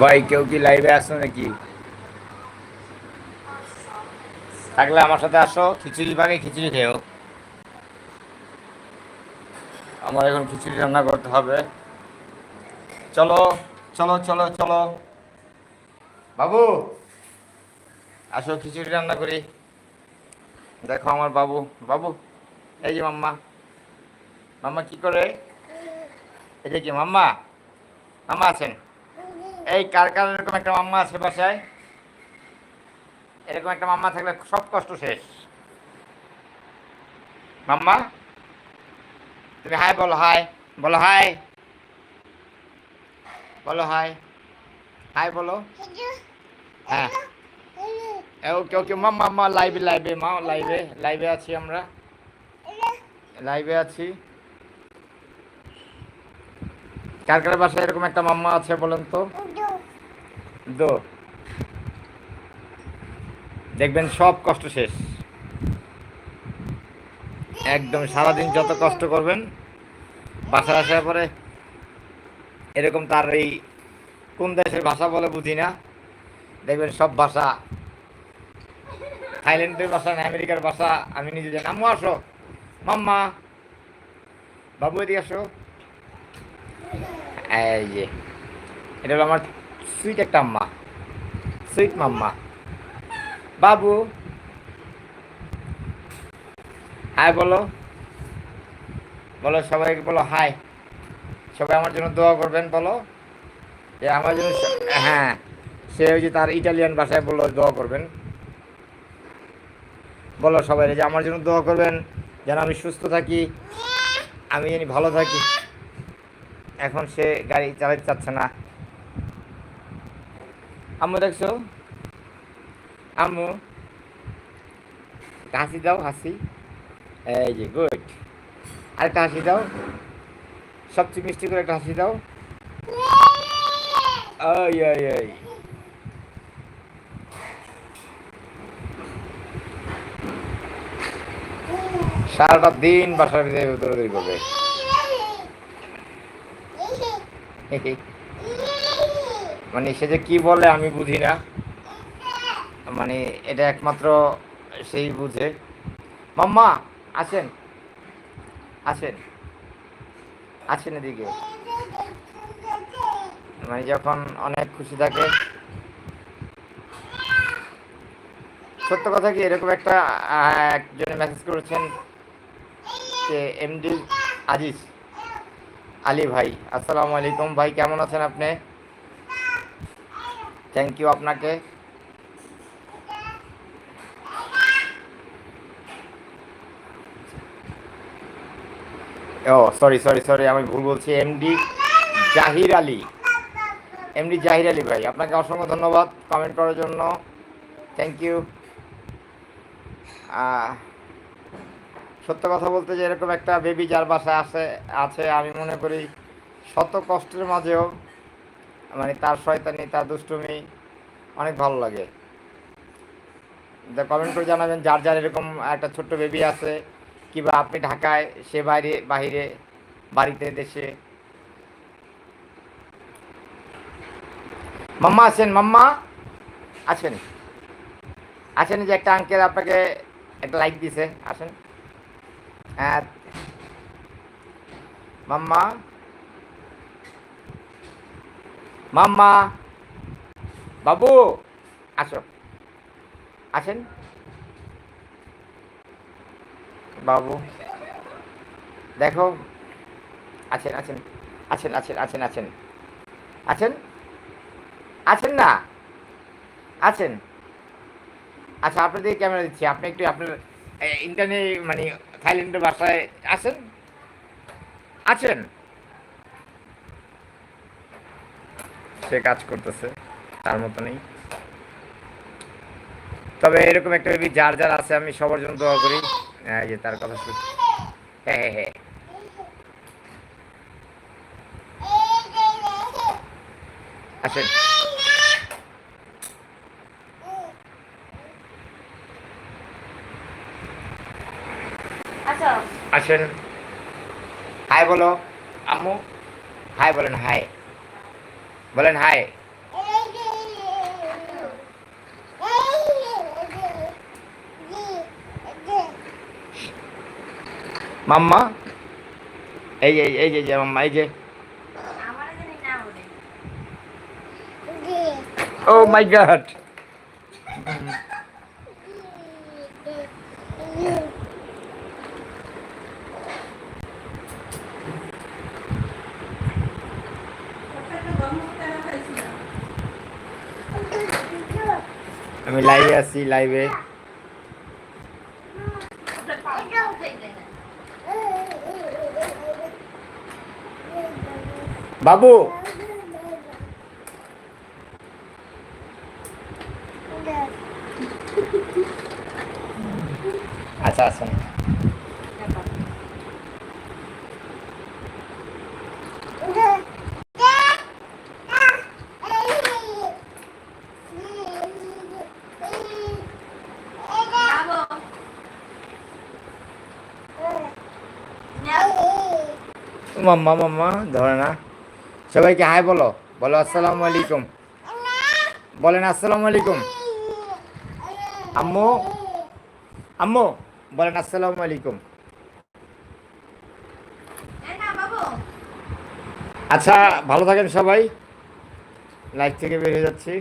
ভাই, কেউ কি লাইভে আসো নাকি? থাকলে আমার সাথে আসো, খিচুড়ি ভাগে খিচুড়ি খেও আমার এখন খিচুড়ি রান্না করতে হবে। চলো চলো চলো চলো। বাবু, আসো, খিচুড়ি রান্না করি। দেখো আমার বাবু বাবু, এই যে মাম্মা। মাম্মা কি করে? এই যে কি, মাম্মা? মাম্মা আছেন? এই কার কার এরকম একটা মাম্মা আছে বাসায়? এরকম একটা মাম্মা থাকলে সব কষ্ট শেষ। মাম্মা? তুমি হাই বলো হাই। বলো হাই। বলো, হাই। হাই বলো। হ্যাঁ। ওকে ওকে, মা মাম্মা লাইভে লাইভে মা লাইভে লাইভে আছি আমরা। লাইভে আছি। কার কার বাসায় এরকম একটা মাম্মা আছে বলেন তো? দো দেখবেন সব কষ্ট শেষ। একদম সারাদিন যত কষ্ট করবেন, বাসায় আসার পরে এরকম তার এই কোন দেশের ভাষা বলে বুঝি না। দেখবেন সব ভাষা থাইল্যান্ডের ভাষা না আমেরিকার ভাষা, আমি নিজে জানি। আম্মু, আসো। মাম্মা, বাবু, এদিকে আসো। এই যে, এটা হলো আমার সুইট একটা আম্মা। Sweet mamma. বাবু। হাই বলো। বলো, সবাইকে বলো হাই সবাই আমার জন্য দোয়া করবেন, বলো। যে আমার জন্য হ্যাঁ সে ওই যে তার ইটালিয়ান ভাষায় বলল, দোয়া করবেন। বলো সবাই, যে আমার জন্য দোয়া করবেন, যেন আমি সুস্থ থাকি, আমি জানি ভালো থাকি। এখন সে গাড়ি চালাতে চাচ্ছে না। আম্মু দেখছ? আম্মু। হাসি দাও হাসি এই যে গুড আরেকটা হাসি দাও। সবচেয়ে মিষ্টি করে একটা হাসি দাও। ওই ওই ওই। সারাটা দিন বাসার ভিতরে দৌড়াদৌড়ি করবে। মানে সে যে কি বলে আমি বুঝি না। মানে এটা একমাত্র সেই বুঝে। মাম্মা আছেন আছেন আছেন এদিকে। মানে যখন অনেক খুশি থাকে। সত্য কথা কি, এরকম একটা একজনে মেসেজ করেছেন যে এমডি আজিজ, আলী ভাই, আসসালামু আলাইকুম। ভাই, কেমন আছেন আপনি? থ্যাংক ইউ আপনাকে। ও সরি সরি সরি আমি ভুল বলছি। এমডি জাহির আলী। এমডি জাহির আলী ভাই, আপনাকে অসংখ্য ধন্যবাদ কমেন্ট করার জন্য। থ্যাংক ইউ সত্য কথা বলতে যে এরকম একটা বেবি যার বাসায় আছে আছে, আমি মনে করি শত কষ্টের মাঝেও মানে তার শয়তানি, তার দুষ্টুমি অনেক ভালো লাগে। কমেন্ট করে জানাবেন যার যার এরকম একটা ছোট্ট বেবি আছে কিংবা আপনি ঢাকায়, সে বাইরে, বাহিরে, বাড়িতে, দেশে? মাম্মা আছেন মাম্মা? আছেন আছেন যে একটা আঙ্কেল আপনাকে একটা লাইক দিছে, আসেন। হ্যাঁ। মাম্মা? মাম্মা, বাবু, আসো। আছেন বাবু, দেখো। আছেন আছেন আছেন আছেন আছেন আছেন আছেন আছেন না? আছেন আচ্ছা আপনাদের ক্যামেরা দিচ্ছি। আপনি একটু আপনার ইন্টারনেট মানে থাইল্যান্ডের বাসায় আছেন আছেন সে কাজ করতেছে তার মতো নেই তবে এরকম একটা বেবি যার যার আছে আমি সবার জন্য দোয়া করি। এই যে তার কথা শুন। হ্যাঁ হ্যাঁ হ্যাঁ আসেন। আচ্ছা। আসেন। হাই বলো। আম্মু। হাই বলেন হাই। বলেন হাই মাম্মা এই এই এই যে মাম্মা এই যে ও মাই গড আমি লাইভে আছি লাইভে বাবু! আচ্ছা আসুন। মাম্মা মাম্মা, ধরে না। সবাইকে হাই বলো। বলো, আসসালামু আলাইকুম। বলেন, আসসালামু আলাইকুম। আম্মু আম্মু, বলেন, আসসালামু আলাইকুম। আচ্ছা ভালো থাকেন সবাই। লাইফ থেকে বেরিয়ে যাচ্ছি।